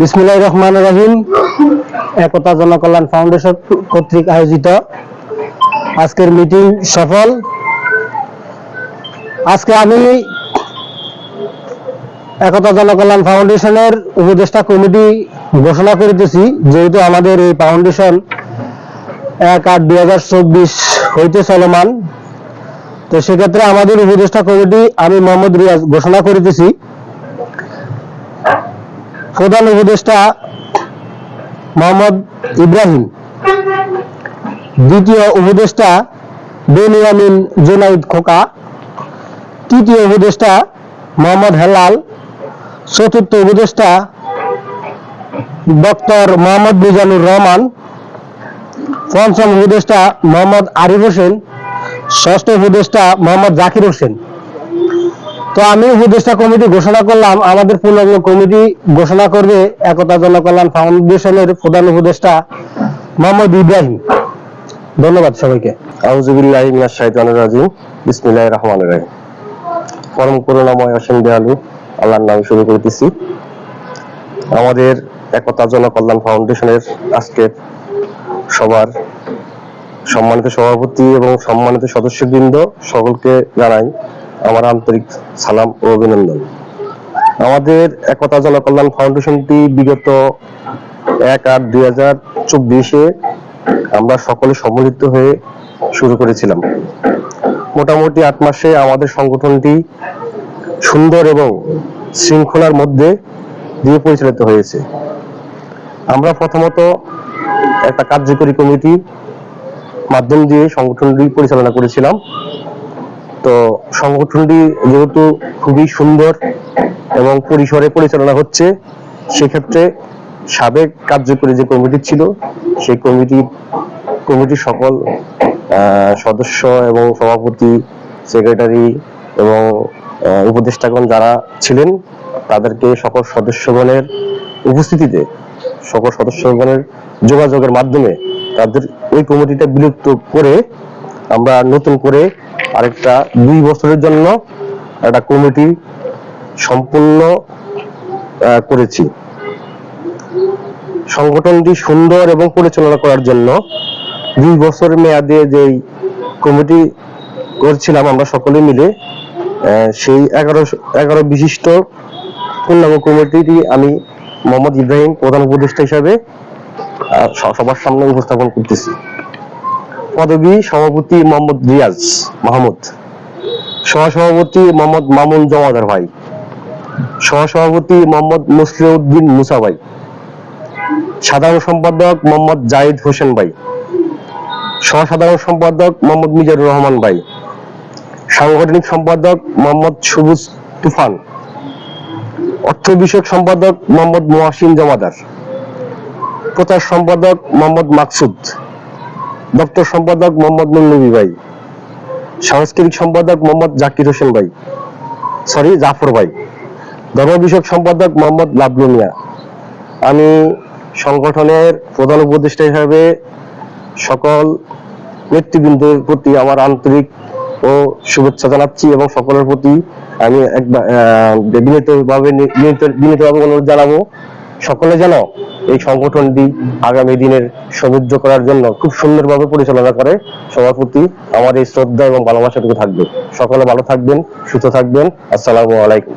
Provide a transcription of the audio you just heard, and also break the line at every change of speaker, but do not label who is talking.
বিসমুল্লাহ রহমান রহিম। একতা জনকল্যাণ ফাউন্ডেশন কর্তৃক আয়োজিত। আজকের মিটিং সফল। আজকে আমি একতা জনকল্যাণ ফাউন্ডেশনের উপদেষ্টা কমিটি ঘোষণা করিতেছি। যেহেতু আমাদের এই ফাউন্ডেশন এক আট দুই হাজার চব্বিশ হইতে চলমান। তো সেক্ষেত্রে আমাদের উপদেষ্টা কমিটি আমি মোহাম্মদ রিয়াজ ঘোষণা করিতেছি। প্রধান উপদেষ্টা মোহাম্মদ ইব্রাহিম। দ্বিতীয় উপদেষ্টা বেনিয়ামিন জোনাইদ খোকা। তৃতীয় উপদেষ্টা মোহাম্মদ হেলাল। চতুর্থ উপদেষ্টা ডক্টর মোহাম্মদ মিজানুর রহমান। পঞ্চম উপদেষ্টা মোহাম্মদ আরিফ হোসেন। ষষ্ঠ উপদেষ্টা মোহাম্মদ জাকির হোসেন। তো আমি উপদেষ্টা কমিটি ঘোষণা করলাম, আমাদের পূর্ণাঙ্গ কমিটি ঘোষণা করবে, একতা জনকল্যাণ ফাউন্ডেশনের প্রধান উপদেষ্টা মোহাম্মদ ইব্রাহিম। ধন্যবাদ সবাইকে।
আউজুবিল্লাহি রাজিম। পরম করুণাময় অসীম আল্লাহর নামে শুরু করতেছি। আমাদের একতা জনকল্যাণ ফাউন্ডেশনের আজকের সবার সম্মানিত সভাপতি এবং সম্মানিত সদস্যবৃন্দ, সকলকে জানাই আমার আন্তরিক সালাম ও অভিনন্দন। আমাদের একতা জনকল্যাণ ফাউন্ডেশনটি বিগত এক আট দুই হাজার চব্বিশে আমরা সকলে সম্মিলিত হয়ে শুরু করেছিলাম। মোটামুটি আট মাসে আমাদের সংগঠনটি সুন্দর এবং শৃঙ্খলার মধ্যে দিয়ে পরিচালিত হয়েছে। আমরা প্রথমত একটা কার্যকরী কমিটি মাধ্যম দিয়ে সংগঠনটি পরিচালনা করেছিলাম। তো সংগঠনটি যেহেতু খুবই সুন্দর এবং পরিসরে পরিচালনা হচ্ছে, সেক্ষেত্রে সাবেক কার্যকরী যে কমিটি ছিল, সেই কমিটি, কমিটির সকল সদস্য এবং সভাপতি, সেক্রেটারি এবং উপদেষ্টাগণ যারা ছিলেন, তাদেরকে সকল সদস্যগণের উপস্থিতিতে, সকল সদস্যগণের যোগাযোগের মাধ্যমে তাদের ওই কমিটিটা বিলুপ্ত করে আমরা নতুন করে আরেকটা দুই বছরের জন্য একটা কমিটি সম্পূর্ণ করেছি। সংগঠনটি সুন্দর এবং পরিচালনা করার জন্য দুই বছর মেয়াদে যেই কমিটি করছিলাম আমরা সকলে মিলে সেই এগারো এগারো বিশিষ্ট পূর্ণাঙ্গ কমিটিটি আমি মোহাম্মদ ইব্রাহিম প্রধান উপদেষ্টা হিসাবে সবার সামনে উপস্থাপন করতেছি। পদবী সভাপতি মোহাম্মদ রিয়াজ মাহমুদ। সহসভাপতি মোহাম্মদ মামুন জমাদার ভাই। সহসভাপতি মোহাম্মদ মুসলিউদ্দিন মুসা ভাই। সাধারণ সম্পাদক মোহাম্মদ জাহিদ হোসেন ভাই। সহসাধারণ সম্পাদক মোহাম্মদ মিজানুর রহমান ভাই। সাংগঠনিক সম্পাদক মোহাম্মদ সবুজ তুফান। অর্থ বিষয়ক সম্পাদক মোহাম্মদ মোহাসিন জমাদার। প্রচার সম্পাদক মোহাম্মদ মাকসুদ। দপ্তর সম্পাদক মোহাম্মদ মুন্নবী ভাই, সাংস্কৃতিক সম্পাদক মোহাম্মদ জাকির হোসেন ভাই সরি জাফর ভাই, ধর্ম বিষয়ক সম্পাদক মোহাম্মদ লাবলু মিয়া। আমি সংগঠনের প্রধান উপদেষ্টা হিসাবে সকল নেতৃবৃন্দের প্রতি আমার আন্তরিক ও শুভেচ্ছা জানাচ্ছি এবং সকলের প্রতি আমি একবার বিনীতভাবে বিনীতভাবে অনুরোধ জানাব। সকলে যেন এই সংগঠনটি আগামী দিনের সমৃদ্ধ করার জন্য খুব সুন্দরভাবে পরিচালনা করে। সবার প্রতি আমার এই শ্রদ্ধা এবং ভালোবাসাটুকু থাকবে। সকলে ভালো থাকবেন, সুস্থ থাকবেন। আসসালামু আলাইকুম।